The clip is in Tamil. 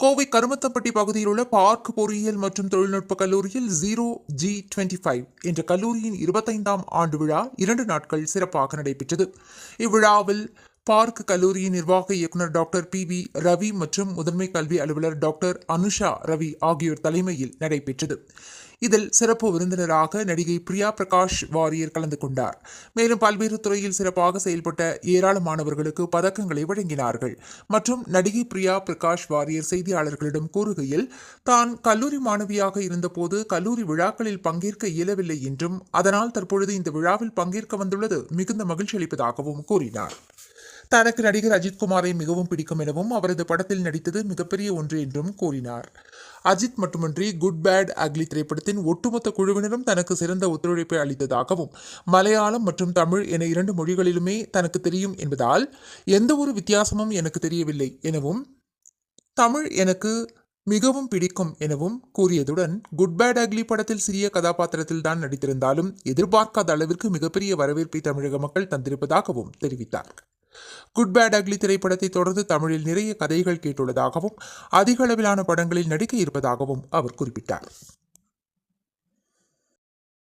கோவை கருமத்தம்பட்டி பகுதியில் உள்ள பார்க் பொறியியல் மற்றும் தொழில்நுட்ப கல்லூரியில் ஜீரோ ஜி டுவெண்ட்டி ஃபைவ் என்ற கல்லூரியின் இருபத்தைந்தாம் ஆண்டு விழா இரண்டு நாட்கள் சிறப்பாக நடைபெற்றது. இவ்விழாவில் பார்க் கல்லூரியின் நிர்வாக இயக்குனர் டாக்டர் பி வி ரவி மற்றும் முதன்மை கல்வி அலுவலர் டாக்டர் அனுஷா ரவி ஆகியோர் தலைமையில் நடைபெற்றது. இதில் சிறப்பு விருந்தினராக நடிகை பிரியா பிரகாஷ் வாரியர் கலந்து கொண்டார். மேலும் பல்வேறு துறையில் சிறப்பாக செயல்பட்ட ஏராளமானவர்களுக்கு பதக்கங்களை வழங்கினார்கள். மற்றும் நடிகை பிரியா பிரகாஷ் வாரியர் செய்தியாளர்களிடம் கூறுகையில் தான் கல்லூரி மாணவியாக இருந்தபோது கல்லூரி விழாக்களில் பங்கேற்க இயலவில்லை என்றும் அதனால் தற்பொழுது இந்த விழாவில் பங்கேற்க வந்துள்ளது மிகுந்த மகிழ்ச்சி அளிப்பதாகவும் கூறினார். தனக்கு நடிகர் அஜித்குமாரை மிகவும் பிடிக்கும் எனவும் அவரது படத்தில் நடித்தது மிகப்பெரிய ஒன்று என்றும் கூறினார். அஜித் மட்டுமின்றி குட் பேட் அக்லி திரைப்படத்தின் ஒட்டுமொத்த குழுவினரும் தனக்கு சிறந்த ஒத்துழைப்பை அளித்ததாகவும் மலையாளம் மற்றும் தமிழ் என இரண்டு மொழிகளிலுமே தனக்கு தெரியும் என்பதால் எந்த ஒரு வித்தியாசமும் எனக்கு தெரியவில்லை எனவும் தமிழ் எனக்கு மிகவும் பிடிக்கும் எனவும் கூறியதுடன் குட் பேட் அக்லி படத்தில் சிறிய கதாபாத்திரத்தில் தான் நடித்திருந்தாலும் எதிர்பார்க்காத அளவிற்கு மிகப்பெரிய வரவேற்பை தமிழக மக்கள் தந்திருப்பதாகவும் தெரிவித்தார். குட் பேட் அக்லி திரைப்படத்தை தொடர்ந்து தமிழில் நிறைய கதைகள் கேட்டுள்ளதாகவும் அதிக அளவிலான படங்களில் நடிக்க இருப்பதாகவும் அவர் குறிப்பிட்டார்.